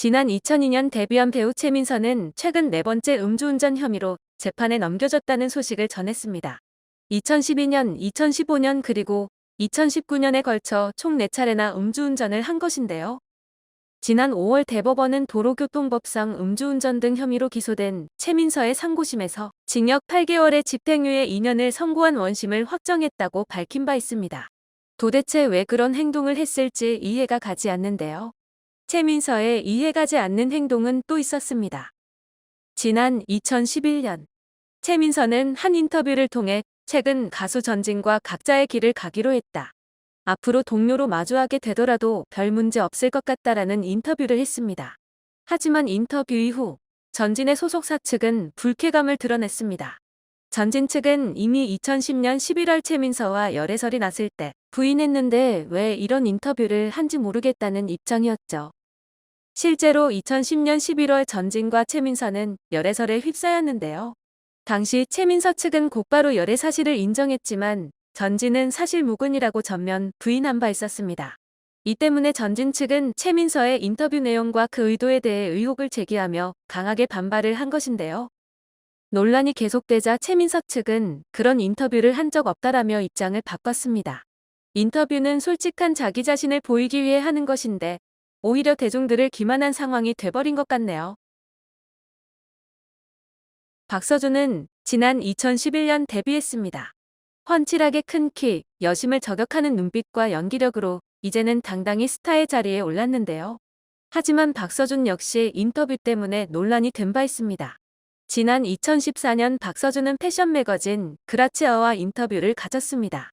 지난 2002년 데뷔한 배우 최민서는 최근 네 번째 음주운전 혐의로 재판에 넘겨졌다는 소식을 전했습니다. 2012년, 2015년 그리고 2019년에 걸쳐 총 4차례나 음주운전을 한 것인데요. 지난 5월 대법원은 도로교통법상 음주운전 등 혐의로 기소된 최민서의 상고심에서 징역 8개월의 집행유예 2년을 선고한 원심을 확정했다고 밝힌 바 있습니다. 도대체 왜 그런 행동을 했을지 이해가 가지 않는데요. 최민서의 이해가지 않는 행동은 또 있었습니다. 지난 2011년 최민서는 한 인터뷰를 통해 최근 가수 전진과 각자의 길을 가기로 했다. 앞으로 동료로 마주하게 되더라도 별 문제 없을 것 같다라는 인터뷰를 했습니다. 하지만 인터뷰 이후 전진의 소속사 측은 불쾌감을 드러냈습니다. 전진 측은 이미 2010년 11월 최민서와 열애설이 났을 때 부인했는데 왜 이런 인터뷰를 한지 모르겠다는 입장이었죠. 실제로 2010년 11월 전진과 최민서는 열애설에 휩싸였는데요. 당시 최민서 측은 곧바로 열애 사실을 인정했지만 전진은 사실 무근이라고 전면 부인한 바 있었습니다. 이 때문에 전진 측은 최민서의 인터뷰 내용과 그 의도에 대해 의혹을 제기하며 강하게 반발을 한 것인데요. 논란이 계속되자 최민서 측은 그런 인터뷰를 한 적 없다라며 입장을 바꿨습니다. 인터뷰는 솔직한 자기 자신을 보이기 위해 하는 것인데 오히려 대중들을 기만한 상황이 돼버린 것 같네요. 박서준은 지난 2011년 데뷔했습니다. 훤칠하게 큰 키, 여심을 저격하는 눈빛과 연기력으로 이제는 당당히 스타의 자리에 올랐는데요. 하지만 박서준 역시 인터뷰 때문에 논란이 된 바 있습니다. 지난 2014년 박서준은 패션 매거진 그라치아와 인터뷰를 가졌습니다.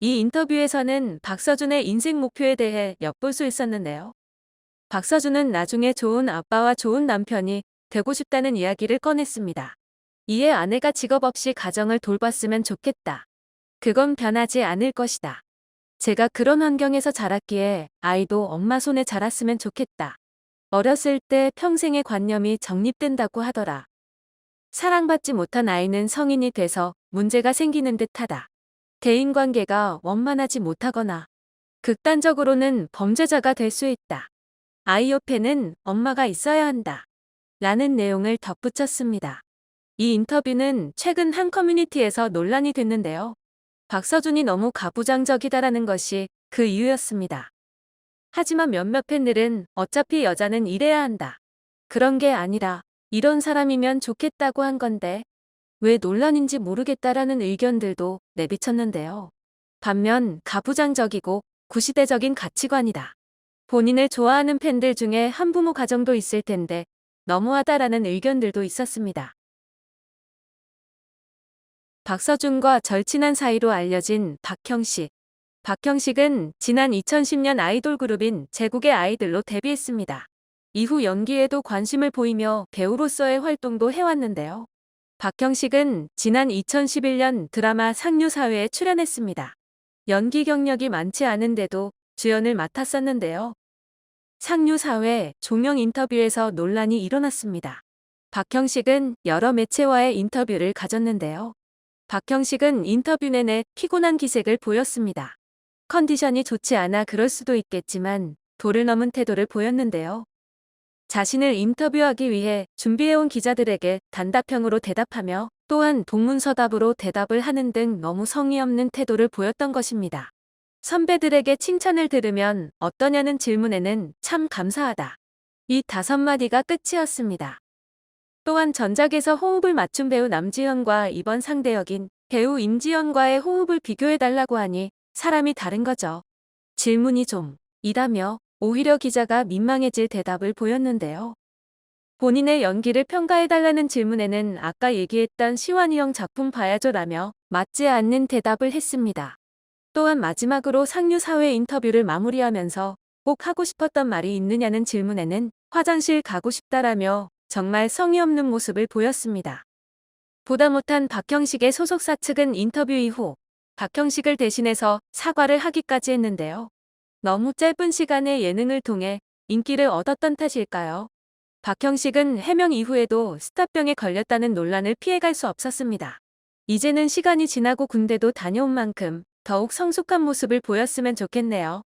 이 인터뷰에서는 박서준의 인생 목표에 대해 엿볼 수 있었는데요. 박서준은 나중에 좋은 아빠와 좋은 남편이 되고 싶다는 이야기를 꺼냈습니다. 이에 아내가 직업 없이 가정을 돌봤으면 좋겠다. 그건 변하지 않을 것이다. 제가 그런 환경에서 자랐기에 아이도 엄마 손에 자랐으면 좋겠다. 어렸을 때 평생의 관념이 정립된다고 하더라. 사랑받지 못한 아이는 성인이 돼서 문제가 생기는 듯하다. 대인관계가 원만하지 못하거나 극단적으로는 범죄자가 될 수 있다. 아이 옆에는 엄마가 있어야 한다. 라는 내용을 덧붙였습니다. 이 인터뷰는 최근 한 커뮤니티에서 논란이 됐는데요. 박서준이 너무 가부장적이다라는 것이 그 이유였습니다. 하지만 몇몇 팬들은 어차피 여자는 이래야 한다. 그런 게 아니라 이런 사람이면 좋겠다고 한 건데 왜 논란인지 모르겠다라는 의견들도 내비쳤는데요. 반면 가부장적이고 구시대적인 가치관이다. 본인을 좋아하는 팬들 중에 한부모 가정도 있을 텐데 너무하다라는 의견들도 있었습니다. 박서준과 절친한 사이로 알려진 박형식. 박형식은 지난 2010년 아이돌 그룹인 제국의 아이들로 데뷔했습니다. 이후 연기에도 관심을 보이며 배우로서의 활동도 해왔는데요. 박형식은 지난 2011년 드라마 상류사회에 출연했습니다. 연기 경력이 많지 않은데도 주연을 맡았었는데요. 상류사회 종영 인터뷰에서 논란이 일어났습니다. 박형식은 여러 매체와의 인터뷰를 가졌는데요. 박형식은 인터뷰 내내 피곤한 기색을 보였습니다. 컨디션이 좋지 않아 그럴 수도 있겠지만 도를 넘은 태도를 보였는데요. 자신을 인터뷰하기 위해 준비해온 기자들에게 단답형으로 대답하며 또한 동문서답으로 대답을 하는 등 너무 성의 없는 태도를 보였던 것입니다. 선배들에게 칭찬을 들으면 어떠냐는 질문에는 참 감사하다. 이 다섯 마디가 끝이었습니다. 또한 전작에서 호흡을 맞춘 배우 남지현과 이번 상대 역인 배우 임지연과의 호흡을 비교해달라고 하니 사람이 다른 거죠. 질문이 좀 이라며 오히려 기자가 민망해질 대답을 보였는데요. 본인의 연기를 평가해달라는 질문에는 아까 얘기했던 시완이 형 작품 봐야죠라며 맞지 않는 대답을 했습니다. 또한 마지막으로 상류사회 인터뷰를 마무리하면서 꼭 하고 싶었던 말이 있느냐는 질문에는 화장실 가고 싶다라며 정말 성의 없는 모습을 보였습니다. 보다 못한 박형식의 소속사 측은 인터뷰 이후 박형식을 대신해서 사과를 하기까지 했는데요. 너무 짧은 시간에 예능을 통해 인기를 얻었던 탓일까요? 박형식은 해명 이후에도 스타병에 걸렸다는 논란을 피해갈 수 없었습니다. 이제는 시간이 지나고 군대도 다녀온 만큼 더욱 성숙한 모습을 보였으면 좋겠네요.